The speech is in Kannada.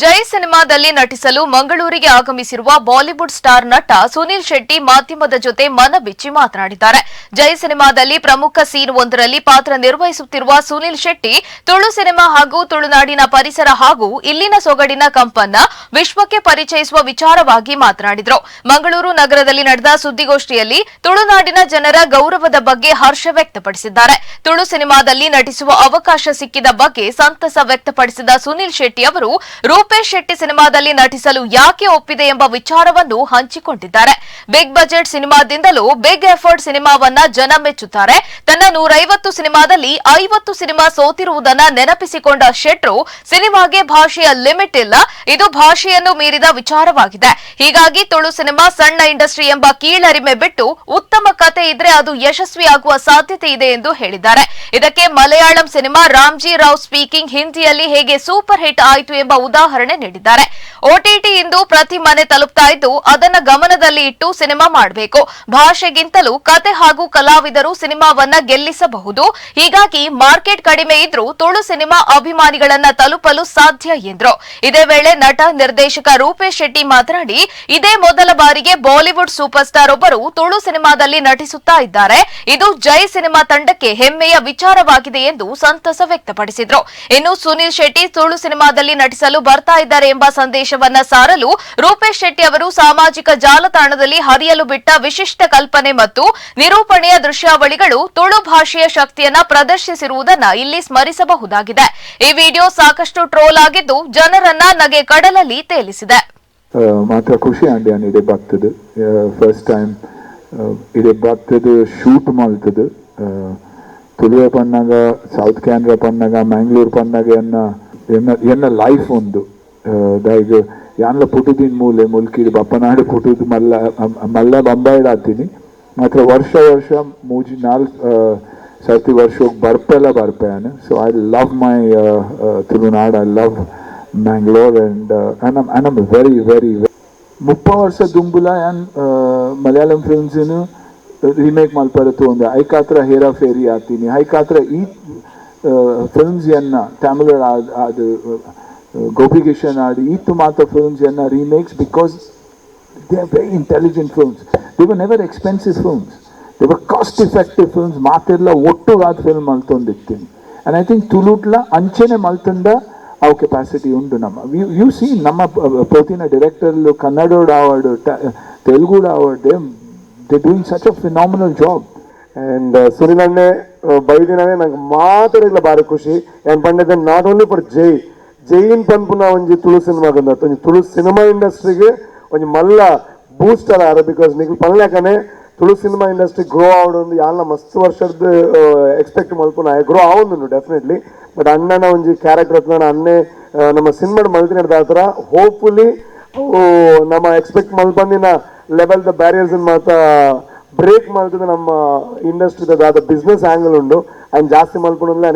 ಜೈ ಸಿನಿಮಾದಲ್ಲಿ ನಟಿಸಲು ಮಂಗಳೂರಿಗೆ ಆಗಮಿಸಿರುವ ಬಾಲಿವುಡ್ ಸ್ಟಾರ್ ನಟ ಸುನಿಲ್ ಶೆಟ್ಟಿ ಮಾಧ್ಯಮದ ಜೊತೆ ಮನಬಿಚ್ಚಿ ಮಾತನಾಡಿದ್ದಾರೆ. ಜೈ ಸಿನಿಮಾದಲ್ಲಿ ಪ್ರಮುಖ ಸೀನ್ ಒಂದರಲ್ಲಿ ಪಾತ್ರ ನಿರ್ವಹಿಸುತ್ತಿರುವ ಸುನಿಲ್ ಶೆಟ್ಟಿ ತುಳು ಸಿನಿಮಾ ಹಾಗೂ ತುಳುನಾಡಿನ ಪರಿಸರ ಹಾಗೂ ಇಲ್ಲಿನ ಸೊಗಡಿನ ಕಂಪನ್ನ ವಿಶ್ವಕ್ಕೆ ಪರಿಚಯಿಸುವ ವಿಚಾರವಾಗಿ ಮಾತನಾಡಿದರು. ಮಂಗಳೂರು ನಗರದಲ್ಲಿ ನಡೆದ ಸುದ್ದಿಗೋಷ್ಠಿಯಲ್ಲಿ ತುಳುನಾಡಿನ ಜನರ ಗೌರವದ ಬಗ್ಗೆ ಹರ್ಷ ವ್ಯಕ್ತಪಡಿಸಿದ್ದಾರೆ. ತುಳು ಸಿನಿಮಾದಲ್ಲಿ ನಟಿಸುವ ಅವಕಾಶ ಸಿಕ್ಕಿದ ಬಗ್ಗೆ ಸಂತಸ ವ್ಯಕ್ತಪಡಿಸಿದ ಸುನಿಲ್ ಶೆಟ್ಟಿ ಅವರು ರೂಪೇಶ್ ಶೆಟ್ಟಿ ಸಿನಿಮಾದಲ್ಲಿ ನಟಿಸಲು ಯಾಕೆ ಒಪ್ಪಿದೆ ಎಂಬ ವಿಚಾರವನ್ನು ಹಂಚಿಕೊಂಡಿದ್ದಾರೆ. ಬಿಗ್ ಬಜೆಟ್ ಸಿನಿಮಾದಿಂದಲೂ ಬಿಗ್ ಎಫರ್ಟ್ ಸಿನಿಮಾವನ್ನ ಜನ ಮೆಚ್ಚುತ್ತಾರೆ. ತನ್ನ ನೂರೈವತ್ತು ಸಿನಿಮಾದಲ್ಲಿ ಐವತ್ತು ಸಿನಿಮಾ ಸೋತಿರುವುದನ್ನ ನೆನಪಿಸಿಕೊಂಡ ಶೆಟ್ರು, ಸಿನಿಮಾಗೆ ಭಾಷೆಯ ಲಿಮಿಟ್ ಇಲ್ಲ, ಇದು ಭಾಷೆಯನ್ನು ಮೀರಿದ ವಿಚಾರವಾಗಿದೆ. ಹೀಗಾಗಿ ತುಳು ಸಿನಿಮಾ ಸಣ್ಣ ಇಂಡಸ್ಟ್ರಿ ಎಂಬ ಕೀಳರಿಮೆ ಬಿಟ್ಟು ಉತ್ತಮ ಕತೆ ಇದ್ರೆ ಅದು ಯಶಸ್ವಿಯಾಗುವ ಸಾಧ್ಯತೆ ಇದೆ ಎಂದು ಹೇಳಿದ್ದಾರೆ. ಇದಕ್ಕೆ ಮಲಯಾಳಂ ಸಿನಿಮಾ ರಾಮ್ಜಿ ರಾವ್ ಸ್ಪೀಕಿಂಗ್ ಹಿಂದಿಯಲ್ಲಿ ಹೇಗೆ ಸೂಪರ್ ಹಿಟ್ ಆಯಿತು ಎಂಬ ಉದಾಹರಣೆ ನೀಡಿದ್ದಾರೆ. ಒಟಿಟಿ ಇಂದು ಪ್ರತಿ ಮನೆ ತಲುಪ್ತಾ ಇದ್ದು ಅದನ್ನ ಗಮನದಲ್ಲಿ ಇಟ್ಟು ಸಿನಿಮಾ ಮಾಡಬೇಕು. ಭಾಷೆಗಿಂತಲೂ ಕತೆ ಹಾಗೂ ಕಲಾವಿದರು ಸಿನಿಮಾವನ್ನ ಗೆಲ್ಲಿಸಬಹುದು. ಹೀಗಾಗಿ ಮಾರ್ಕೆಟ್ ಕಡಿಮೆ ಇದ್ರೂ ತುಳು ಸಿನಿಮಾ ಅಭಿಮಾನಿಗಳನ್ನ ತಲುಪಲು ಸಾಧ್ಯ ಎಂದ್ರು. ಇದೇ ವೇಳೆ ನಟ, ನಿರ್ದೇಶಕ ರೂಪೇಶ್ ಶೆಟ್ಟಿ ಮಾತನಾಡಿ, ಇದೇ ಮೊದಲ ಬಾರಿಗೆ ಬಾಲಿವುಡ್ ಸೂಪರ್ ಸ್ಟಾರ್ ಒಬ್ಬರು ತುಳು ಸಿನಿಮಾದಲ್ಲಿ ನಟಿಸುತ್ತಾ ಇದ್ದಾರೆ. ಇದು ಜೈ ಸಿನಿಮಾ ತಂಡಕ್ಕೆ ಹೆಮ್ಮೆಯ ವಿಚಾರವಾಗಿದೆ ಎಂದು ಸಂತಸ ವ್ಯಕ್ತಪಡಿಸಿದ್ರು. ಇನ್ನು ಸುನಿಲ್ ಶೆಟ್ಟಿ ತುಳು ಸಿನಿಮಾದಲ್ಲಿ ನಟಿಸಲು ಬರ್ತಾ ಇದ್ದಾರೆ ಎಂಬ ಸಂದೇಶವನ್ನ ಸಾರಲು ರೂಪೇಶ್ ಶೆಟ್ಟಿ ಅವರು ಸಾಮಾಜಿಕ ಜಾಲತಾಣದಲ್ಲಿ ಹರಿಯಲು ಬಿಟ್ಟ ವಿಶಿಷ್ಟ ಕಲ್ಪನೆ ಮತ್ತು ನಿರೂಪಣೆಯ ದೃಶ್ಯಾವಳಿಗಳು ತುಳು ಭಾಷೆಯ ಶಕ್ತಿಯನ್ನ ಪ್ರದರ್ಶಿಸಿರುವುದನ್ನ ಇಲ್ಲಿ ಸ್ಮರಿಸಬಹುದಾಗಿದೆ. ಈ ವಿಡಿಯೋ ಸಾಕಷ್ಟು ಟ್ರೋಲ್ ಆಗಿದ್ದು ಜನರನ್ನ ನಗೆ ಕಡಲಲ್ಲಿ ತೇಲಿಸಿದೆ. ಮಾತ್ರ ಖುಷಿ ಬರ್ತದೆ. ಫಸ್ಟ್ ಟೈಮ್ ಇಡೆ ಬರ್ತದ ಶೂಟ್ ಮಾಡ್ತದ. ತುಳುವೆ ಪನ್ನಾಗ ಸೌತ್ ಕ್ಯಾನ್ರಾ ಪನ್ನಾಗ ಮ್ಯಾಂಗ್ಳೂರ್ ಪನ್ನಾಗ ಎನ್ನ ಎನ್ನ ಎನ್ನ ಲೈಫ್ ಒಂದು. ದಾಯಿಗ ಯಾನ್ಲ ಪುಟುದಿನ ಮೂಲೆ ಮುಲ್ಕಿಡ್ ಬಪ್ಪನಾಡು ಪುಟುದು ಮಲ್ಲ ಮಲ್ಲ ಬಂಬಾಯ್ಡ್ ಆತೀನಿ. ಮಾತ್ರ ವರ್ಷ ವರ್ಷ ಮೂಜಿ ನಾಲ್ ಸರ್ತಿ ವರ್ಷ ಬರ್ಪೆಲ್ಲ ಬರ್ಪೆಯಾನೆ. So I love my Tulunad I love Mangalore and I very very very ಮುಪ್ಪ ವರ್ಷ ದುಂಬುಲ ಆ್ಯಂಡ್ ಮಲಯಾಳಂ ಫಿಲ್ಮ್ಸಿನ ರೀಮೇಕ್ ಮಲ್ಪರತ್ತು ಒಂದು ಐಕಾತ್ರ ಹೇರಾ ಫೇರಿ ಆತೀನಿ. ಐಕಾತ್ರ ಈ ಫಿಲ್ಮ್ಸ್ ಎನ್ನ ತಮಿಳು ಅದು ಗೋಪಿಕಿಶನ್ ಆಡಿ ಈತು ಮಾತ್ರ ಫಿಲ್ಮ್ಸ್ ಎನ್ನ remakes because they are very intelligent films they were never expensive films they were cost effective films ಮಾತೆಲ್ಲ ಒಟ್ಟುಗಾದ ಫಿಲ್ಮ್ ಮಲ್ತೊಂದಿರ್ತೀನಿ ಆ್ಯಂಡ್ ಐ ಥಿಂಕ್ ತುಳುಟ್ಲ ಅಂಚೆನೆ ಮಲ್ತಂಡ ಅವು ಕೆಪಾಸಿಟಿ ಉಂಟು ನಮ್ಮ. ಯು ಸಿ ನಮ್ಮ ಪ್ರತಿನ ಡೈರೆಕ್ಟರ್ಲು ಡೈರೆಕ್ಟರ್ ಕನ್ನಡೋಡ award ತೆಲುಗುಡ award they doing such a phenomenal job and ಸುರಿನಣ್ಣೆ ಬೈದಿನೇ ನಂಗೆ ಮಾತಾಡಲಿಲ್ಲ ಬಾರಿ ಖುಷಿ. ಏನ್ ಪಂಡಿತ not only for Jai Jain ಪನ್ಪುನ ಒಂಜಿ ತುಳು ಸಿನಿಮಾ ಬಂದತ್ತು ಒಂಜಿ ತುಳು ಸಿನಿಮಾ ಇಂಡಸ್ಟ್ರಿಗೆ ಒಂಜಿ ಮಲ್ಲ ಬೂಸ್ಟರ್ ಆರ ಬಿಕಾಸ್ ನಿಖಿಲ್ ಪನ್ಲೇಕನೆ ತುಳು ಸಿನಿಮಾ ಇಂಡಸ್ಟ್ರಿ ಗ್ರೋ ಆವೊಂದು ಯಾಲ್ನ ಮಸ್ತ್ ವರ್ಷದ ಎಕ್ಸ್ಪೆಕ್ಟ್ ಮಲ್ಪುನ ಗ್ರೋ ಆವೊಂದುಂಡು ಡೆಫಿನೆಟ್ಲಿ ಬಟ್ ಅಣ್ಣನ ಒಂದು ಕ್ಯಾರೆಕ್ಟರ್ ನಾನು ಅನ್ನೆ ನಮ್ಮ ಸಿನಿಮಾ ಸಿನಿಮಾಡ್ ಮಲ್ತಿನ ದಾತ್ರ ಹೋಪ್ಫುಲಿ ನಮ್ಮ ಎಕ್ಸ್ಪೆಕ್ಟ್ ಮಲ್ಪಂದಿನ ಲೆವೆಲ್ ದ ಬ್ಯಾರಿಯರ್ಸ್ ಮಾತ್ರ ಬ್ರೇಕ್ ಮಾಡ್ತಿದ್ದ ನಮ್ಮ ಇಂಡಸ್ಟ್ರಿದ ಬಿಸ್ನೆಸ್ ಆ್ಯಂಗಲ್ ಉಂಡು. ಆ್ಯಂಡ್ ಜಾಸ್ತಿ ಮಲ್ಪೊಂಡ್ಲೆ